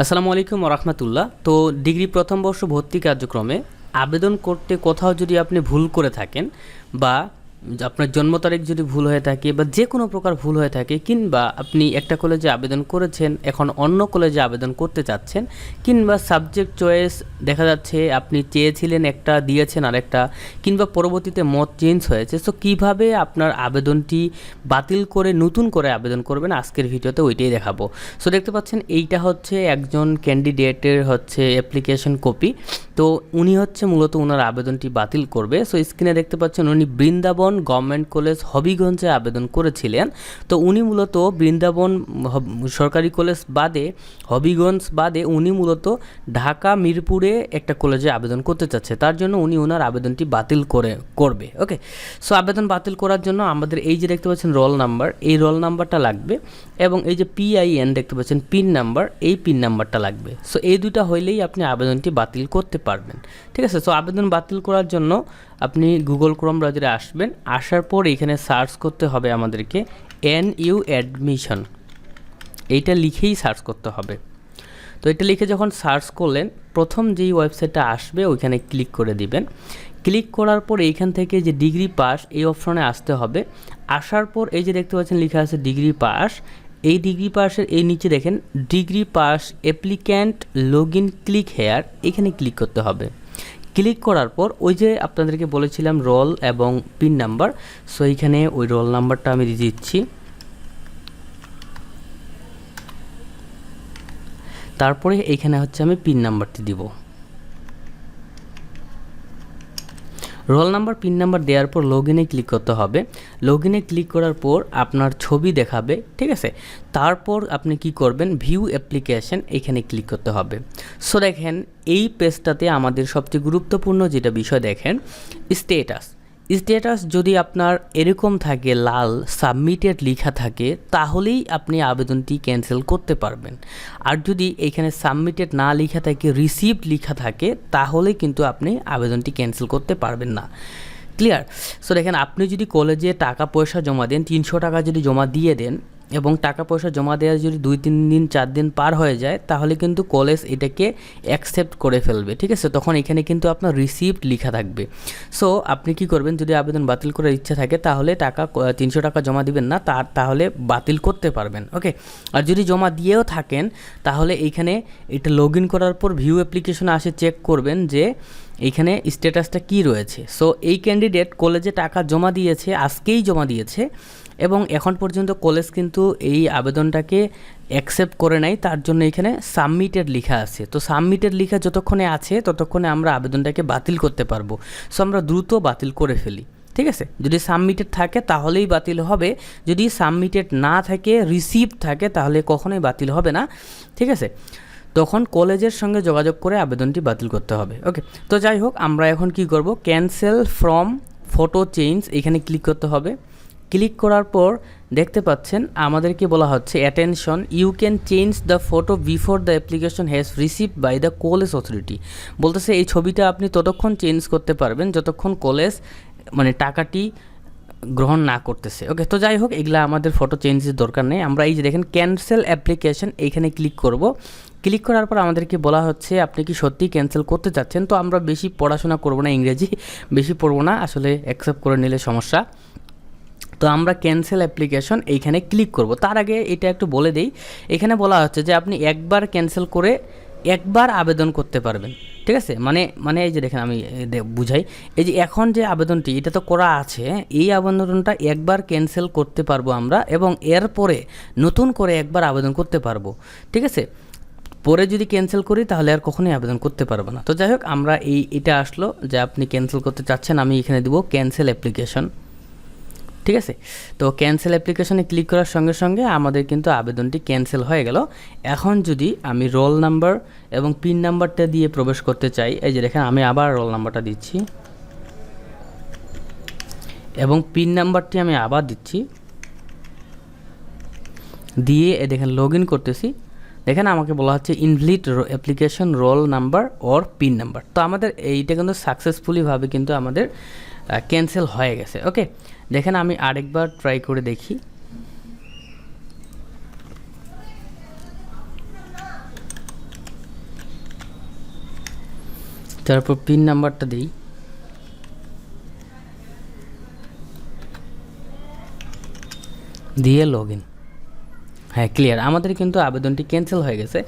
আসসালামু আলাইকুম রহমতুল্লাহ। তো ডিগ্রি প্রথম বর্ষ ভর্তি কার্যক্রমে আবেদন করতে কোথাও যদি আপনি ভুল করে থাকেন বা আপনার জন্ম তারিখ যদি ভুল হয়ে থাকে বা যে কোনো প্রকার ভুল হয়ে থাকে, কিংবা আপনি একটা কলেজে আবেদন করেছেন, এখন অন্য কলেজে আবেদন করতে চাচ্ছেন, কিংবা সাবজেক্ট চয়েস দেখা যাচ্ছে আপনি চেয়েছিলেন একটা, দিয়েছেন আরেকটা, কিংবা পরবর্তীতে মত চেঞ্জ হয়েছে সো কীভাবে আপনার আবেদনটি বাতিল করে, নতুন করে আবেদন করবেন, আজকের ভিডিওতে ওইটাই দেখাবো। সো দেখতে পাচ্ছেন, এইটা হচ্ছে একজন ক্যান্ডিডেটের হচ্ছে অ্যাপ্লিকেশন কপি তো উনি হচ্ছে মূলত ওনার আবেদনটি বাতিল করবে। সো স্ক্রিনে দেখতে পাচ্ছেন উনি বৃন্দাবন গভর্নমেন্ট কলেজ হবিগঞ্জে আবেদন করেছিলেন। তো উনি মূলত বৃন্দাবন সরকারি কলেজ বাদে, হবিগঞ্জ বাদে উনি মূলত ঢাকা, মিরপুরে একটা কলেজে আবেদন করতে চাচ্ছে। তার জন্য উনি ওনার আবেদনটি বাতিল করে, করবে। ওকে সো আবেদন বাতিল করার জন্য আমাদের এই যে দেখতে পাচ্ছেন রোল নাম্বার, এই রোল নাম্বারটা লাগবে এবং এই যে পিআইএন দেখতে পাচ্ছেন, পিন নাম্বার, এই পিন নাম্বারটা লাগবে। সো এই দুটা হইলেই আপনি আবেদনটি বাতিল করতে পারবেন। ঠিক আছে? সো আবেদন বাতিল করার জন্য আপনি গুগল ক্রোম ব্রাউজারে আসবেন। আসার পর এখানে সার্চ করতে হবে আমাদেরকে এন ইউ অ্যাডমিশন এইটা লিখেই সার্চ করতে হবে। তো এটা লিখে যখন সার্চ করলেন, প্রথম যেই ওয়েবসাইটটা আসবে, ওইখানে ক্লিক করে দিবেন। ক্লিক করার পর এইখান থেকে যে ডিগ্রি পাস এই অপশনে আসতে হবে। আসার পর এই যে দেখতে পাচ্ছেন, লেখা আছে ডিগ্রি পাস এই ডিগ্রি পাসের এই নিচে দেখেন, degree pass applicant log in click here এখানে ক্লিক করতে হবে। ক্লিক করার পর ওই যে আপনাদেরকে বলেছিলাম রোল এবং পিন নাম্বার, সো এইখানে ওই রোল নাম্বারটা আমি দিয়ে দিচ্ছি। তারপরে এইখানে হচ্ছে আমি পিন নাম্বারটি দিব। রোল নাম্বার, পিন নাম্বার দেওয়ার পর লগ ইনে ক্লিক করতে হবে। লগ ইনে ক্লিক করার পর আপনার ছবি দেখাবে, ঠিক আছে? তারপর আপনি কি করবেন? ভিউ অ্যাপ্লিকেশন এখানে ক্লিক করতে হবে। সো দেখেন, এই পেজটাতে আমাদের সবচেয়ে গুরুত্বপূর্ণ যেটা বিষয় দেখেন স্টেটাস স্ট্যাটাস যদি আপনার এরকম থাকে লাল সাবমিটেড লেখা থাকে, তাহলেই আপনি আবেদনটি ক্যান্সেল করতে পারবেন। আর যদি এখানে সাবমিটেড না লেখা থাকে রিসিভড লেখা থাকে, তাহলে কিন্তু আপনি আবেদনটি ক্যান্সেল করতে পারবেন না। ক্লিয়ার সো দেখেন, আপনি যদি কলেজে টাকা পয়সা জমা দেন, তিনশো টাকা যদি জমা দিয়ে দেন এবং টাকা পয়সা জমা দেওয়ার যদি দুই তিন দিন, চার দিন পার হয়ে যায়, তাহলে কিন্তু কলেজ এটাকে অ্যাকসেপ্ট করে ফেলবে, ঠিক আছে? তখন এখানে কিন্তু আপনার রিসিপ্ট লেখা থাকবে। সো আপনি কি করবেন? যদি আবেদন বাতিল করার ইচ্ছা থাকে, তাহলে টাকা তিনশো টাকা জমা দিবেন না, তার, তাহলে বাতিল করতে পারবেন ওকে আর যদি জমা দিয়েও থাকেন, তাহলে এইখানে এটা লগ ইন করার পর ভিউ অ্যাপ্লিকেশনে আসে চেক করবেন যে এইখানে স্ট্যাটাসটা কি রয়েছে। সো এই ক্যান্ডিডেট কলেজে টাকা জমা দিয়েছে, আজকেই জমা দিয়েছে এবং এখন পর্যন্ত কলেজ কিন্তু এই আবেদনটাকে অ্যাকসেপ্ট করে নাই, তার জন্য এখানে সাবমিটেড লেখা আছে। তো সাবমিটেড লেখা যতক্ষণে আছে, ততক্ষণে আমরা আবেদনটাকে বাতিল করতে পারব। সো আমরা দ্রুত বাতিল করে ফেলি, ঠিক আছে? যদি সাবমিটেড থাকে, তাহলেই বাতিল হবে। যদি সাবমিটেড না থাকে রিসিভ থাকে, তাহলে কখনোই বাতিল হবে না, ঠিক আছে? তখন কলেজের সঙ্গে যোগাযোগ করে আবেদনটি বাতিল করতে হবে, ওকে? তো যাই হোক, আমরা এখন কি করব? ক্যান্সেল ফ্রম ফটো চেঞ্জ এখানে ক্লিক করতে হবে। ক্লিক করার পর দেখতে পাচ্ছেন, আমাদেরকে বলা হচ্ছে attention you can change the photo before the application has receive by the college authority বলতেছে, এই ছবিটা আপনি ততক্ষণ চেঞ্জ করতে পারবেন যতক্ষণ কলেজ মানে টাকাটি গ্রহণ না করতেছে। ওকে তো যাই হোক, এগুলা আমাদের ফটো চেঞ্জের দরকার নেই। আমরা এই যে দেখেন ক্যান্সেল অ্যাপ্লিকেশন এইখানে ক্লিক করব। ক্লিক করার পর আমাদেরকে বলা হচ্ছে, আপনি কি সত্যিই ক্যান্সেল করতে চাচ্ছেন? তো আমরা বেশি পড়াশোনা করব না, ইংরেজি বেশি পড়ব না, আসলে অ্যাকসেপ্ট করে নিলে সমস্যা। তো আমরা ক্যান্সেল অ্যাপ্লিকেশন এইখানে ক্লিক করব। তার আগে এটা একটু বলে দেই, এখানে বলা হচ্ছে যে আপনি একবার ক্যান্সেল করে একবার আবেদন করতে পারবেন, ঠিক আছে? মানে মানে এই যে দেখেন আমি বুঝাই। এই যে এখন যে আবেদনটি, এটা তো করা আছে, এই আবেদনটা একবার ক্যান্সেল করতে পারব আমরা এবং এরপরে নতুন করে একবার আবেদন করতে পারব, ঠিক আছে? পরে যদি ক্যান্সেল করি, তাহলে আর কখনোই আবেদন করতে পারব না। তো যাই হোক, আমরা এই, এটা আসলো যে আপনি ক্যান্সেল করতে চাচ্ছেন, আমি এখানে দিব ক্যান্সেল অ্যাপ্লিকেশন ঠিক আছে? তো ক্যান্সেল অ্যাপ্লিকেশনে ক্লিক করার সঙ্গে সঙ্গে আমাদের কিন্তু আবেদনটি ক্যান্সেল হয়ে গেল। এখন যদি আমি রোল নাম্বার এবং পিন নাম্বারটা দিয়ে প্রবেশ করতে চাই, এই যে দেখেন আমি আবার রোল নাম্বারটা দিচ্ছি। এবং পিন নাম্বারটি আমি আবার দিচ্ছি। দিয়ে এ দেখেন লগ ইন করতেছি। দেখেন আমাকে বলা হচ্ছে invalid application roll number or pin number তো আমাদের এইটা কিন্তু সাকসেসফুলিভাবে কিন্তু আমাদের ক্যান্সেল হয়ে গেছে। ওকে দেখেন আমি আরেকবার ট্রাই করে দেখি। তারপর পিন নাম্বারটা দিই। দিয়ে লগ ইন হ্যাঁ ক্লিয়ার আমাদের কিন্তু আবেদনটি ক্যান্সেল হয়ে গেছে।